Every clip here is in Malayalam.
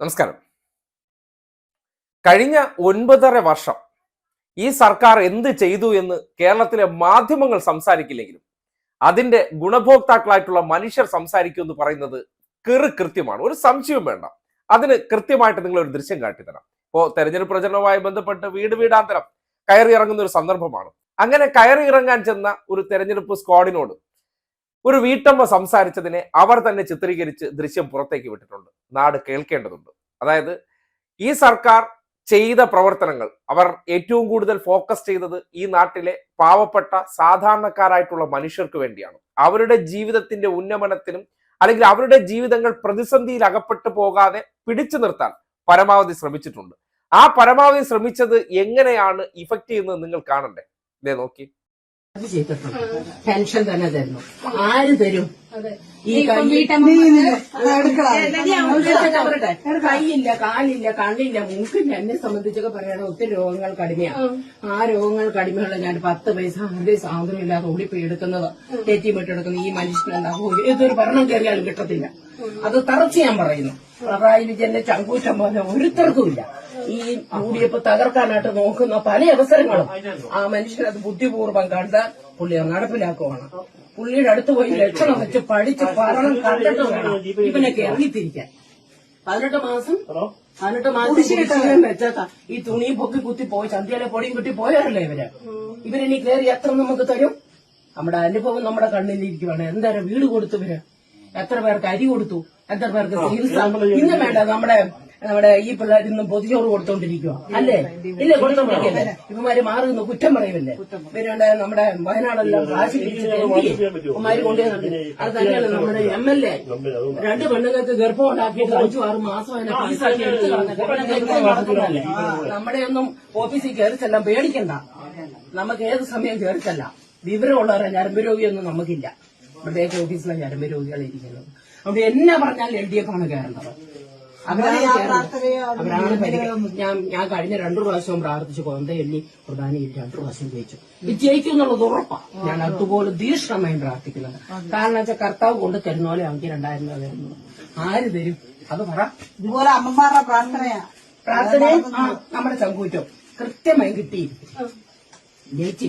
നമസ്കാരം. കഴിഞ്ഞ ഒൻപതര വർഷം ഈ സർക്കാർ എന്ത് ചെയ്തു എന്ന് കേരളത്തിലെ മാധ്യമങ്ങൾ സംസാരിക്കില്ലെങ്കിലും അതിന്റെ ഗുണഭോക്താക്കളായിട്ടുള്ള മനുഷ്യർ സംസാരിക്കും എന്ന് പറയുന്നത് കെറു കൃത്യമാണ്. ഒരു സംശയവും വേണ്ട. അതിന് കൃത്യമായിട്ട് നിങ്ങൾ ഒരു ദൃശ്യം കാട്ടിത്തരാം. ഇപ്പോ തെരഞ്ഞെടുപ്പ് പ്രചരണവുമായി ബന്ധപ്പെട്ട് വീട് വീടാന്തരം കയറി ഇറങ്ങുന്ന ഒരു സന്ദർഭമാണ്. അങ്ങനെ കയറി ഇറങ്ങാൻ ചെന്ന ഒരു തെരഞ്ഞെടുപ്പ് സ്ക്വാഡിനോട് ഒരു വീട്ടമ്മ സംസാരിച്ചതിനെ അവർ തന്നെ ചിത്രീകരിച്ച് ദൃശ്യം പുറത്തേക്ക് വിട്ടിട്ടുണ്ട്. നാട് കേൾക്കേണ്ടതുണ്ട്. അതായത് ഈ സർക്കാർ ചെയ്ത പ്രവർത്തനങ്ങൾ അവർ ഏറ്റവും കൂടുതൽ ഫോക്കസ് ചെയ്തത് ഈ നാട്ടിലെ പാവപ്പെട്ട സാധാരണക്കാരായിട്ടുള്ള മനുഷ്യർക്ക് വേണ്ടിയാണ്. അവരുടെ ജീവിതത്തിന്റെ ഉന്നമനത്തിനും അല്ലെങ്കിൽ അവരുടെ ജീവിതങ്ങൾ പ്രതിസന്ധിയിൽ അകപ്പെട്ടു പോകാതെ പിടിച്ചു നിർത്താൻ പരമാവധി ശ്രമിച്ചിട്ടുണ്ട്. ആ പരമാവധി ശ്രമിച്ചത് എങ്ങനെയാണ് ഇഫക്റ്റ് ചെയ്യുന്നത് നിങ്ങൾ കാണണ്ടേ? ഇതേ നോക്കി. അത് ചെയ്തിട്ടുണ്ട്. പെൻഷൻ തന്നെ തരുന്നു. ആര് തരും? ഈ കൈയില്ല കാലില്ല കണ്ണില്ല മൂക്കില്ല എന്നെ സംബന്ധിച്ചൊക്കെ പറയണ ഒത്തിരി രോഗങ്ങൾ കടിമയാണ് ആ. രോഗങ്ങൾ കടിമയുള്ള ഞാൻ പത്ത് പൈസ ആരുടെ സാധനം ഇല്ലാതെ ഓടിപ്പോയി എടുക്കുന്നത്. തെറ്റിമിട്ടെടുക്കുന്ന ഈ മനുഷ്യനുണ്ടാവും ഏതൊരു ഭരണം കയറിയാലും കിട്ടത്തില്ല. അത് തറച്ച് ഞാൻ പറയുന്നു. പിണറായി വിജയന്റെ ചങ്കൂറ്റം പോലെ ഒരുത്തർക്കുമില്ല ഈ യു ഡി എഫ് തകർക്കാനായിട്ട് നോക്കുന്ന പല അവസരങ്ങളും ആ മനുഷ്യൻ അത് ബുദ്ധിപൂർവം കണ്ട് പുള്ളി അത് നടപ്പിലാക്കുവാണ്. പുള്ളിയുടെ അടുത്ത് പോയി ലക്ഷണം വെച്ച് പഠിച്ച് പറഞ്ഞു കണ്ടിട്ട് വേണം ഇവനൊക്കെ ഇറങ്ങിത്തിരിക്കാൻ പതിനെട്ട് മാസം? പതിനെട്ട് മാസം വെച്ചാത്ത ഈ തുണി പൊക്കി കുത്തി പോയി ചന്തിയിലെ പൊടിയും കുത്തി പോയാറല്ലേ ഇവർ? ഇവരിനി കയറി എത്ര നമുക്ക് തരും? നമ്മുടെ അനുഭവം നമ്മുടെ കണ്ണിലിരിക്കുവാണ് എന്തായാലും വീട് കൊടുത്തു ഇവർ? എത്ര പേർക്ക് അരി കൊടുത്തു? എത്ര പേർക്ക് ചികിത്സ? ഇന്ന് വേണ്ട നമ്മുടെ നമ്മുടെ ഈ പിള്ളേർ ഇന്നും പൊതിച്ചോറ് കൊടുത്തോണ്ടിരിക്കുക അല്ലേ? ഇല്ലേ? കൊടുത്തോണ്ടിരിക്കല്ലേ ഇവന്മാര് മാറി നിന്ന് കുറ്റം പറയുമല്ലേ? പിന്നെ നമ്മുടെ വയനാടെല്ലാം കാശ് ഇവന്മാര് കൊണ്ടുവന്നിട്ട് അത് തന്നെയാണ് നമ്മുടെ എം എൽ എ രണ്ട് പെണ്ണുങ്ങൾക്ക് ഗർഭം ഉണ്ടാക്കിയിട്ട് അഞ്ചു ആറ് മാസം അതിനെ എടുത്ത് നമ്മുടെ ഒന്നും ഓഫീസിൽ കയറിച്ചെല്ലാം പേടിക്കണ്ട. നമുക്ക് ഏത് സമയം കയറിച്ചല്ല വിവരമുള്ളവരെ ഞരമ്പ് രോഗിയൊന്നും നമുക്കില്ല. ഇവിടേക്ക് ഓഫീസിലെ ഞരമ്പ് രോഗികളെ ഇരിക്കുന്നത്. അവിടെ എന്നാ പറഞ്ഞാൽ എൽ ഡി എഫ് ആണ് കയറേണ്ടത് അവരാണ്. അവരാണ് ഞാൻ ഞാൻ കഴിഞ്ഞ രണ്ടു പ്രാവശ്യവും പ്രാർത്ഥിച്ചു കൊന്ത എണ്ണി പ്രധാനി രണ്ടു പ്രാവശ്യം ജയിച്ചു. ഇത് ജയിക്കും എന്നുള്ളത് ഉറപ്പാണ്. ഞാൻ അതുപോലെ ദീക്ഷണമായി പ്രാർത്ഥിക്കുന്നത്. കാരണം വെച്ചാൽ കർത്താവ് കൊണ്ട് തരുന്ന പോലെ അവർക്ക് രണ്ടായിരം രൂപ തരുന്നു ആര് തരും? അത് പറ. ഇതുപോലെ അമ്മമാരുടെ പ്രാർത്ഥനയാ. പ്രാർത്ഥനയും? ആ നമ്മുടെ ചങ്കൂറ്റം കൃത്യമായി കിട്ടിയിരിക്കും ജയിച്ചു.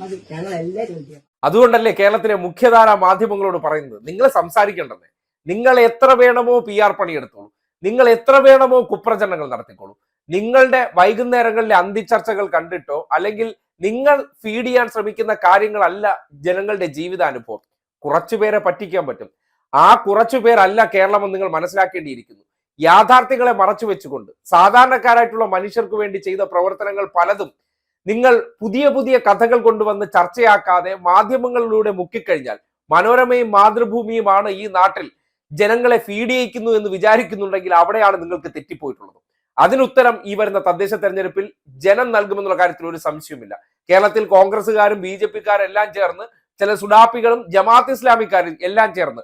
മതി. ചോദിക്കാം അതുകൊണ്ടല്ലേ കേരളത്തിലെ മുഖ്യധാരാ മാധ്യമങ്ങളോട് പറയുന്നത്? നിങ്ങൾ സംസാരിക്കേണ്ടത് നിങ്ങൾ എത്ര വേണമോ പി ആർ പണിയെടുത്തോളൂ. നിങ്ങൾ എത്ര വേണമോ കുപ്രചരണങ്ങൾ നടത്തിക്കോളൂ. നിങ്ങളുടെ വൈകുന്നേരങ്ങളിലെ അന്തിച്ചർച്ചകൾ കണ്ടിട്ടോ അല്ലെങ്കിൽ നിങ്ങൾ ഫീഡ് ചെയ്യാൻ ശ്രമിക്കുന്ന കാര്യങ്ങളല്ല ജനങ്ങളുടെ ജീവിതാനുഭവം. കുറച്ചുപേരെ പറ്റിക്കാൻ പറ്റും. ആ കുറച്ചുപേരല്ല കേരളമെന്ന് നിങ്ങൾ മനസ്സിലാക്കേണ്ടിയിരിക്കുന്നു. യാഥാർത്ഥ്യങ്ങളെ മറച്ചു വെച്ചുകൊണ്ട് സാധാരണക്കാരായിട്ടുള്ള മനുഷ്യർക്ക് വേണ്ടി ചെയ്ത പ്രവർത്തനങ്ങൾ പലതും നിങ്ങൾ പുതിയ പുതിയ കഥകൾ കൊണ്ടുവന്ന് ചർച്ചയാക്കാതെ മാധ്യമങ്ങളിലൂടെ മുക്കിക്കഴിഞ്ഞാൽ മനോരമയും മാതൃഭൂമിയുമാണ് ഈ നാട്ടിൽ ജനങ്ങളെ ഫീഡ് ചെയ്യിക്കുന്നു എന്ന് വിചാരിക്കുന്നുണ്ടെങ്കിൽ അവിടെയാണ് നിങ്ങൾക്ക് തെറ്റിപ്പോയിട്ടുള്ളത്. അതിനുത്തരം ഈ വരുന്ന തദ്ദേശ തെരഞ്ഞെടുപ്പിൽ ജനം നൽകുമെന്നുള്ള കാര്യത്തിൽ ഒരു സംശയവുമില്ല. കേരളത്തിൽ കോൺഗ്രസ്സുകാരും ബി ജെ പിക്കാരും എല്ലാം ചേർന്ന് ചില സുഡാപ്പികളും ജമാഅത്ത് ഇസ്ലാമിക്കാരും എല്ലാം ചേർന്ന്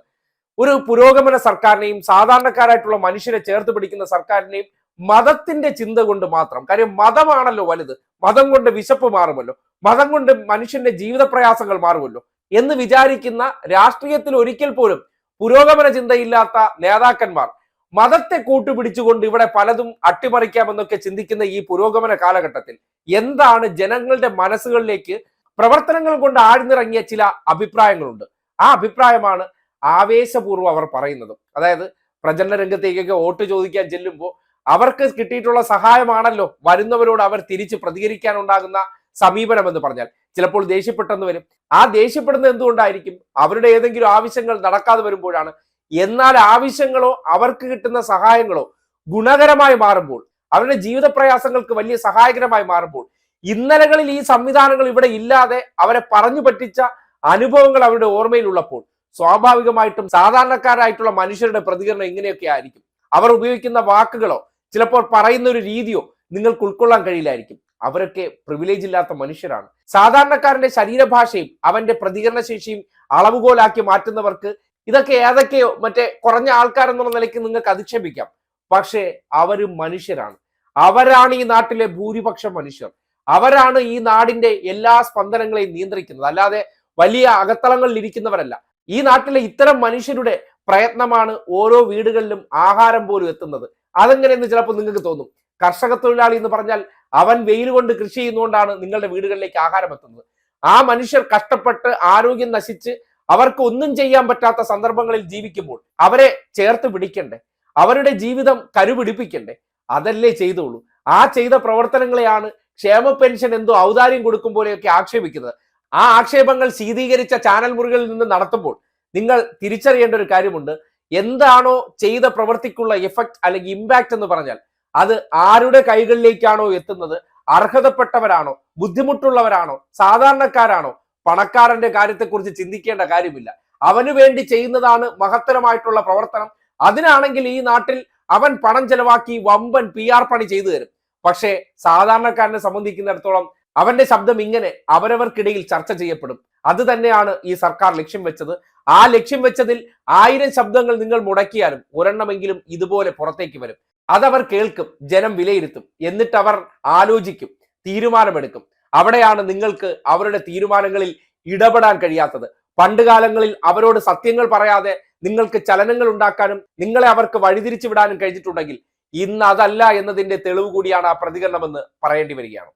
ഒരു പുരോഗമന സർക്കാരിനെയും സാധാരണക്കാരായിട്ടുള്ള മനുഷ്യരെ ചേർത്ത് പിടിക്കുന്ന സർക്കാരിനെയും മതത്തിന്റെ ചിന്ത കൊണ്ട് മാത്രം കാര്യം മതമാണല്ലോ വലുത് മതം കൊണ്ട് വിശപ്പ് മാറുമല്ലോ മതം കൊണ്ട് മനുഷ്യന്റെ ജീവിത പ്രയാസങ്ങൾ മാറുമല്ലോ എന്ന് വിചാരിക്കുന്ന രാഷ്ട്രീയത്തിൽ ഒരിക്കൽ പോലും പുരോഗമന ചിന്തയില്ലാത്ത നേതാക്കന്മാർ. മതത്തെ കൂട്ടുപിടിച്ചുകൊണ്ട് ഇവിടെ പലതും അട്ടിമറിക്കാമെന്നൊക്കെ ചിന്തിക്കുന്ന ഈ പുരോഗമന കാലഘട്ടത്തിൽ എന്താണ് ജനങ്ങളുടെ മനസ്സുകളിലേക്ക് പ്രവർത്തനങ്ങൾ കൊണ്ട് ആഴ്ന്നിറങ്ങിയ ചില അഭിപ്രായങ്ങളുണ്ട്. ആ അഭിപ്രായമാണ് ആവേശപൂർവം അവർ പറയുന്നത്. അതായത് പ്രചരണ രംഗത്തേക്കൊക്കെ വോട്ട് ചോദിക്കാൻ ചെല്ലുമ്പോൾ അവർക്ക് കിട്ടിയിട്ടുള്ള സഹായമാണല്ലോ വരുന്നവരോട് അവർ തിരിച്ച് പ്രതികരിക്കാനുണ്ടാകുന്ന സമീപനം എന്ന് പറഞ്ഞാൽ. ചിലപ്പോൾ ദേഷ്യപ്പെട്ടെന്ന് വരും. ആ ദേഷ്യപ്പെടുന്നത് എന്തുകൊണ്ടായിരിക്കും? അവരുടെ ഏതെങ്കിലും ആവശ്യങ്ങൾ നടക്കാതെ വരുമ്പോഴാണ്. എന്നാൽ ആവശ്യങ്ങളോ അവർക്ക് കിട്ടുന്ന സഹായങ്ങളോ ഗുണകരമായി മാറുമ്പോൾ അവരുടെ ജീവിത പ്രയാസങ്ങൾക്ക് വലിയ സഹായകരമായി മാറുമ്പോൾ ഇന്നലകളിൽ ഈ സംവിധാനങ്ങൾ ഇവിടെ ഇല്ലാതെ അവരെ പറഞ്ഞു പറ്റിച്ച അനുഭവങ്ങൾ അവരുടെ ഓർമ്മയിലുള്ളപ്പോൾ സ്വാഭാവികമായിട്ടും സാധാരണക്കാരായിട്ടുള്ള മനുഷ്യരുടെ പ്രതികരണം ഇങ്ങനെയൊക്കെ ആയിരിക്കും. അവർ ഉപയോഗിക്കുന്ന വാക്കുകളോ ചിലപ്പോൾ പറയുന്ന ഒരു രീതിയോ നിങ്ങൾക്ക് ഉൾക്കൊള്ളാൻ കഴിയില്ലായിരിക്കും. അവരൊക്കെ പ്രിവിലേജ് ഇല്ലാത്ത മനുഷ്യരാണ്. സാധാരണക്കാരന്റെ ശരീരഭാഷയും അവന്റെ പ്രതികരണ ശേഷിയും അളവുകോലാക്കി മാറ്റുന്നവർക്ക് ഇതൊക്കെ ഏതൊക്കെയോ മറ്റേ കുറഞ്ഞ ആൾക്കാരെന്നുള്ള നിലയ്ക്ക് നിങ്ങൾക്ക് അധിക്ഷേപിക്കാം. പക്ഷേ അവരും മനുഷ്യരാണ്. അവരാണ് ഈ നാട്ടിലെ ഭൂരിപക്ഷം മനുഷ്യർ. അവരാണ് ഈ നാടിന്റെ എല്ലാ സ്പന്ദനങ്ങളെയും നിയന്ത്രിക്കുന്നത്. അല്ലാതെ വലിയ അകത്തളങ്ങളിൽ ഇരിക്കുന്നവരല്ല. ഈ നാട്ടിലെ ഇത്തരം മനുഷ്യരുടെ പ്രയത്നമാണ് ഓരോ വീടുകളിലും ആഹാരം പോലും എത്തുന്നത്. അതെങ്ങനെയെന്ന് ചിലപ്പോൾ നിങ്ങൾക്ക് തോന്നും. കർഷക തൊഴിലാളി എന്ന് പറഞ്ഞാൽ അവൻ വെയിൽ കൊണ്ട് കൃഷി ചെയ്യുന്നതുകൊണ്ടാണ് നിങ്ങളുടെ വീടുകളിലേക്ക് ആഹാരം എത്തുന്നത്. ആ മനുഷ്യർ കഷ്ടപ്പെട്ട് ആരോഗ്യം നശിച്ച് അവർക്ക് ഒന്നും ചെയ്യാൻ പറ്റാത്ത സന്ദർഭങ്ങളിൽ ജീവിക്കുമ്പോൾ അവരെ ചേർത്ത് പിടിക്കണ്ടേ? അവരുടെ ജീവിതം കരുപിടിപ്പിക്കണ്ടേ? അതല്ലേ ചെയ്തോളൂ ആ ചെയ്ത പ്രവർത്തനങ്ങളെയാണ് ക്ഷേമ പെൻഷൻ എന്തോ ഔദാര്യം കൊടുക്കും പോലെയൊക്കെ ആക്ഷേപിക്കുന്നത്. ആ ആക്ഷേപങ്ങൾ ശീതീകരിച്ച ചാനൽ മുറികളിൽ നിന്ന് നടത്തുമ്പോൾ നിങ്ങൾ തിരിച്ചറിയേണ്ട ഒരു കാര്യമുണ്ട്. എന്താണോ ചെയ്ത പ്രവൃത്തിക്കുള്ള എഫക്ട് അല്ലെങ്കിൽ ഇമ്പാക്റ്റ് എന്ന് പറഞ്ഞാൽ അത് ആരുടെ കൈകളിലേക്കാണോ എത്തുന്നത്? അർഹതപ്പെട്ടവരാണോ? ബുദ്ധിമുട്ടുള്ളവരാണോ? സാധാരണക്കാരാണോ? പണക്കാരന്റെ കാര്യത്തെക്കുറിച്ച് ചിന്തിക്കേണ്ട കാര്യമില്ല. അവന് വേണ്ടി ചെയ്യുന്നതാണ് മഹത്തരമായിട്ടുള്ള പ്രവർത്തനം. അതിനാണെങ്കിൽ ഈ നാട്ടിൽ അവൻ പണം ചെലവാക്കി വമ്പൻ പി ആർ പണി ചെയ്തു തരും. പക്ഷേ സാധാരണക്കാരനെ സംബന്ധിക്കുന്നിടത്തോളം അവന്റെ ശബ്ദം ഇങ്ങനെ അവരവർക്കിടയിൽ ചർച്ച ചെയ്യപ്പെടും. അത് തന്നെയാണ് ഈ സർക്കാർ ലക്ഷ്യം വെച്ചത്. ആ ലക്ഷ്യം വെച്ചതിൽ ആയിരം ശബ്ദങ്ങൾ നിങ്ങൾ മുടക്കിയാലും ഒരെണ്ണമെങ്കിലും ഇതുപോലെ പുറത്തേക്ക് വരും. അതവർ കേൾക്കും ജനം വിലയിരുത്തും എന്നിട്ട് അവർ ആലോചിക്കും തീരുമാനമെടുക്കും. അവിടെയാണ് നിങ്ങൾക്ക് അവരുടെ തീരുമാനങ്ങളിൽ ഇടപെടാൻ കഴിയാത്തത്. പണ്ട് കാലങ്ങളിൽ അവരോട് സത്യങ്ങൾ പറയാതെ നിങ്ങൾക്ക് ചലനങ്ങൾ ഉണ്ടാക്കാനും നിങ്ങളെ അവർക്ക് വഴിതിരിച്ചു വിടാനും കഴിഞ്ഞിട്ടുണ്ടെങ്കിൽ ഇന്ന് അതല്ല എന്നതിന്റെ തെളിവ് കൂടിയാണ് ആ പ്രതികരണമെന്ന് പറയേണ്ടി വരികയാണ്.